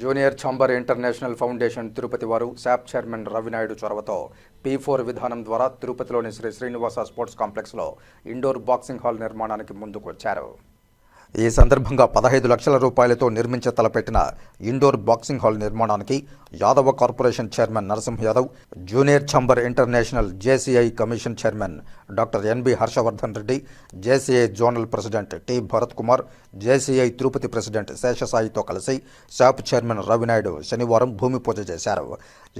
Junior chamber international foundation Tirupati వారు SAAP chairman Ravi Naidu చొరవతో P four విధానం ద్వారా తిరుపతిలోని శ్రీ శ్రీనివాస స్పోర్ట్స్ కాంప్లెక్స్లో ఇండోర్ బాక్సింగ్ హాల్ నిర్మాణానికి ముందుకు వచ్చారు. ఈ సందర్భంగా పదహైదు లక్షల రూపాయలతో నిర్మించ తలపెట్టిన ఇండోర్ బాక్సింగ్ హాల్ నిర్మాణానికి Yadava corporation chairman Narasimha Yadav junior chamber international JCI commission chairman doctor N B Harshavardhan Reddy JCI zonal president T Bharat Kumar JCI Tirupati president శేషసాయితో కలిసి షాప్ చైర్మన్ రవినాయుడు శనివారం భూమి పూజ చేశారు.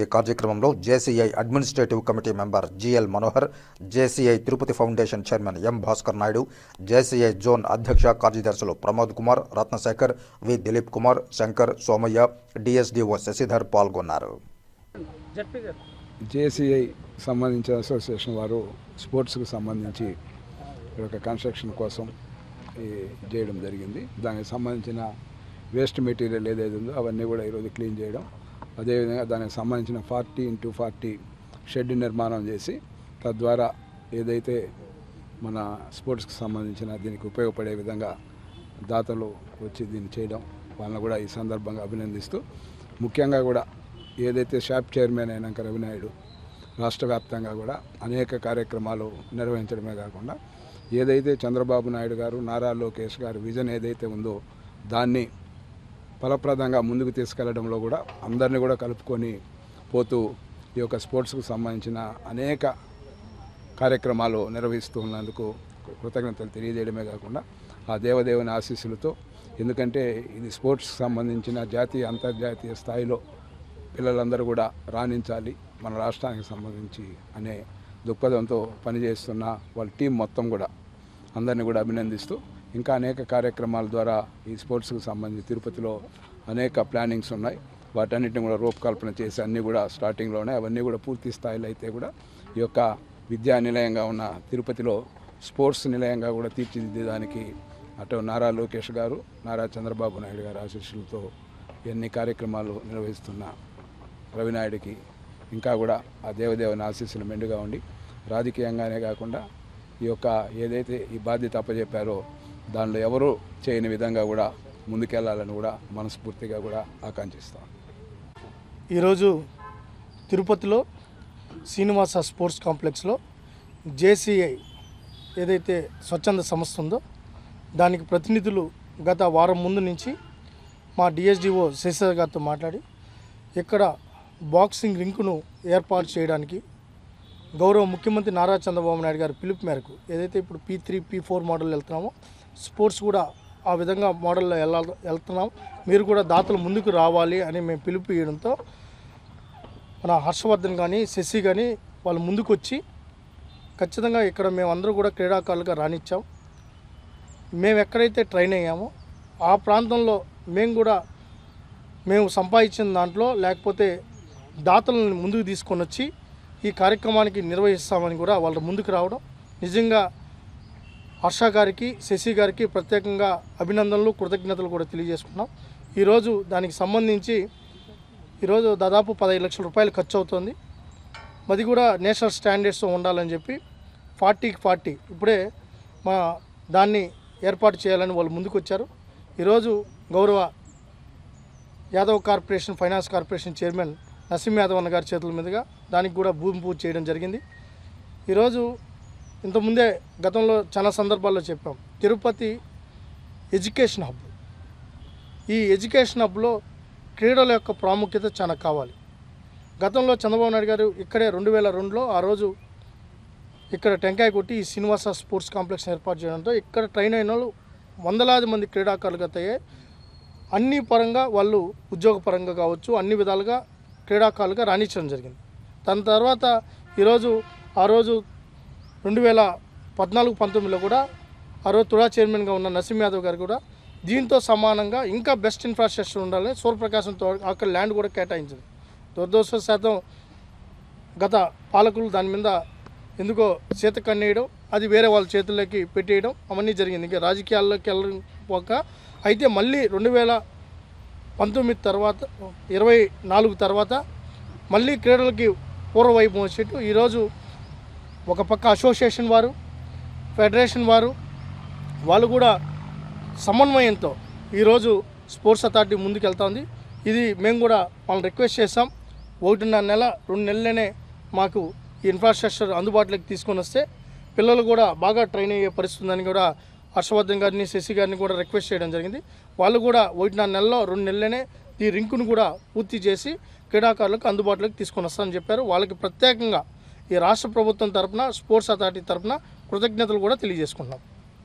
ఈ కార్యక్రమంలో JCI administrative committee member GL Manohar JCI Tirupati foundation chairman M Bhaskar Naidu JCI zone అధ్యక్ష కార్యదర్శులు Pramod Kumar Ratnasekhar V Dilip Kumar Shankar Somaiah DSDO Sasidhar పాల్గొన్నారు. గారు. జేసీఐ సంబంధించిన అసోసియేషన్ వారు స్పోర్ట్స్కి సంబంధించి ఒక కన్స్ట్రక్షన్ కోసం చేయడం జరిగింది. దానికి సంబంధించిన వేస్ట్ మెటీరియల్ ఏదైతే ఉందో అవన్నీ కూడా ఈరోజు క్లీన్ చేయడం. అదేవిధంగా దానికి సంబంధించిన ఫార్టీ ఇంటూ ఫార్టీ షెడ్ నిర్మాణం చేసి తద్వారా ఏదైతే మన స్పోర్ట్స్కి సంబంధించిన దీనికి ఉపయోగపడే విధంగా దాతలు వచ్చి దీన్ని చేయడం వాళ్ళని కూడా ఈ సందర్భంగా అభినందిస్తూ ముఖ్యంగా కూడా ఏదైతే షాప్ చైర్మన్ అయినాక రవినాయుడు రాష్ట్ర వ్యాప్తంగా కూడా అనేక కార్యక్రమాలు నిర్వహించడమే కాకుండా ఏదైతే చంద్రబాబు నాయుడు గారు నారా లోకేష్ గారు విజన్ ఏదైతే ఉందో దాన్ని ఫలప్రదంగా ముందుకు తీసుకెళ్ళడంలో కూడా అందరినీ కూడా కలుపుకొని పోతూ ఈ యొక్క స్పోర్ట్స్కు సంబంధించిన అనేక కార్యక్రమాలు నిర్వహిస్తూ ఉన్నందుకు కృతజ్ఞతలు తెలియజేయడమే కాకుండా ఆ దేవదేవుని ఆశీస్సులతో ఎందుకంటే ఇది స్పోర్ట్స్కి సంబంధించిన జాతీయ అంతర్జాతీయ స్థాయిలో పిల్లలందరూ కూడా రాణించాలి మన రాష్ట్రానికి సంబంధించి అనే దృక్పథంతో పనిచేస్తున్న వాళ్ళ టీం మొత్తం కూడా అందరినీ కూడా అభినందిస్తూ ఇంకా అనేక కార్యక్రమాల ద్వారా ఈ స్పోర్ట్స్కి సంబంధించి తిరుపతిలో అనేక ప్లానింగ్స్ ఉన్నాయి. వాటన్నిటిని కూడా రూపకల్పన చేసి అన్నీ కూడా స్టార్టింగ్లోనే అవన్నీ కూడా పూర్తి స్థాయిలో అయితే కూడా ఈ యొక్క విద్యా నిలయంగా ఉన్న తిరుపతిలో స్పోర్ట్స్ నిలయంగా కూడా తీర్చిదిద్దడానికి అటు నారా లోకేష్ గారు నారా చంద్రబాబు నాయుడు గారు ఆశీస్సులతో ఎన్ని కార్యక్రమాలు నిర్వహిస్తున్న రవినాయుడికి ఇంకా కూడా ఆ దేవదేవుని ఆశీస్సులు మెండుగా ఉండి రాజకీయంగానే కాకుండా ఈ యొక్క ఏదైతే ఈ బాధ్యత అప్పచెప్పారో దానిలో ఎవరు చేయని విధంగా కూడా ముందుకెళ్ళాలని కూడా మనస్ఫూర్తిగా కూడా ఆకాంక్షిస్తాం. ఈరోజు తిరుపతిలో శ్రీనివాస స్పోర్ట్స్ కాంప్లెక్స్లో జేసీఐ ఏదైతే స్వచ్ఛంద సంస్థ ఉందో దానికి ప్రతినిధులు గత వారం ముందు నుంచి మా డిఎస్డిఓ శశిధర్ గారితో మాట్లాడి ఇక్కడ బాక్సింగ్ రింకును ఏర్పాటు చేయడానికి గౌరవ ముఖ్యమంత్రి నారా చంద్రబాబు నాయుడు గారి పిలుపు మేరకు ఏదైతే ఇప్పుడు P three P four model వెళ్తున్నామో sports కూడా ఆ విధంగా మోడల్లో వెళ్ళాలి వెళ్తున్నాం మీరు కూడా దాతలు ముందుకు రావాలి అని మేము పిలుపు ఇవ్వడంతో మన హర్షవర్ధన్ కానీ శశి కానీ వాళ్ళు ముందుకు వచ్చి ఖచ్చితంగా ఇక్కడ మేమందరూ కూడా క్రీడాకారులుగా రాణించాం. మేము ఎక్కడైతే ట్రైన్ అయ్యామో ఆ ప్రాంతంలో మేము కూడా మేము సంపాదించిన దాంట్లో లేకపోతే దాతలను ముందుకు తీసుకొని వచ్చి ఈ కార్యక్రమానికి నిర్వహిస్తామని కూడా వాళ్ళు ముందుకు రావడం. నిజంగా హర్ష గారికి శశి గారికి ప్రత్యేకంగా అభినందనలు కృతజ్ఞతలు కూడా తెలియజేసుకున్నాం ఈరోజు దానికి సంబంధించి ఈరోజు దాదాపు పదహైదు లక్షల రూపాయలు ఖర్చు అవుతుంది. అది కూడా నేషనల్ స్టాండర్డ్స్ ఉండాలని చెప్పి ఫార్టీకి ఫార్టీ ఇప్పుడే మా దాన్ని ఏర్పాటు చేయాలని వాళ్ళు ముందుకు వచ్చారు. ఈరోజు గౌరవ Yadav corporation finance corporation chairman Naseem Yadav గారి చేతుల మీదుగా దానికి కూడా భూమి పూజ చేయడం జరిగింది. ఈరోజు ఇంతకుముందే గతంలో చాలా సందర్భాల్లో చెప్పాం తిరుపతి ఎడ్యుకేషన్ హబ్. ఈ ఎడ్యుకేషన్ హబ్లో క్రీడల యొక్క ప్రాముఖ్యత చాలా కావాలి. గతంలో చంద్రబాబు నాయుడు గారు ఇక్కడే రెండు వేల రెండులో ఆ రోజు ఇక్కడ టెంకాయ కొట్టి ఈ శ్రీనివాస స్పోర్ట్స్ కాంప్లెక్స్ ఏర్పాటు చేయడంతో ఇక్కడ ట్రైన్ అయిన వాళ్ళు వందలాది మంది క్రీడాకారులు గతయ్యాయి అన్ని పరంగా వాళ్ళు ఉద్యోగపరంగా కావచ్చు అన్ని విధాలుగా క్రీడాకారులుగా రాణించడం జరిగింది. దాని తర్వాత ఈరోజు ఆ రోజు రెండు వేల పద్నాలుగు పంతొమ్మిదిలో కూడా ఆ రోజు తుడా చైర్మన్గా ఉన్న నరసింహ యాదవ్ గారు కూడా దీంతో సమానంగా ఇంకా బెస్ట్ ఇన్ఫ్రాస్ట్రక్చర్ ఉండాలని సూర్యప్రకాశంతో అక్కడ ల్యాండ్ కూడా కేటాయించింది. దురదృష్ట శాతం గత పాలకులు దాని మీద ఎందుకో చేత కన్నేయడం అది వేరే వాళ్ళ చేతుల్లోకి పెట్టేయడం అవన్నీ జరిగింది. ఇంకా రాజకీయాల్లోకి వెళ్ళకపోక అయితే మళ్ళీ రెండు వేల పంతొమ్మిది తర్వాత ఇరవై నాలుగు తర్వాత మళ్ళీ క్రీడలకి పూర్వవైపు వచ్చేట్టు ఈరోజు ఒక పక్క అసోసియేషన్ వారు ఫెడరేషన్ వారు వాళ్ళు కూడా సమన్వయంతో ఈరోజు స్పోర్ట్స్ అథారిటీ ముందుకెళ్తుంది. ఇది మేము కూడా వాళ్ళని రిక్వెస్ట్ చేసాం ఒకటిన్నర నెల రెండు నెలలనే మాకు ఈ ఇన్ఫ్రాస్ట్రక్చర్ అందుబాటులోకి తీసుకొని వస్తే పిల్లలు కూడా బాగా ట్రైన్ అయ్యే పరిస్థితుందని కూడా హర్షవర్ధన్ గారిని శశి గారిని కూడా రిక్వెస్ట్ చేయడం జరిగింది. వాళ్ళు కూడా ఒకటిన్నర నెలలో రెండు నెలలనే ఈ రింకును కూడా పూర్తి చేసి క్రీడాకారులకు అందుబాటులోకి తీసుకొని వస్తామని చెప్పారు. వాళ్ళకి ప్రత్యేకంగా ఈ రాష్ట్ర ప్రభుత్వం తరపున స్పోర్ట్స్ అథారిటీ తరపున కృతజ్ఞతలు కూడా తెలియజేసుకుంటున్నాం.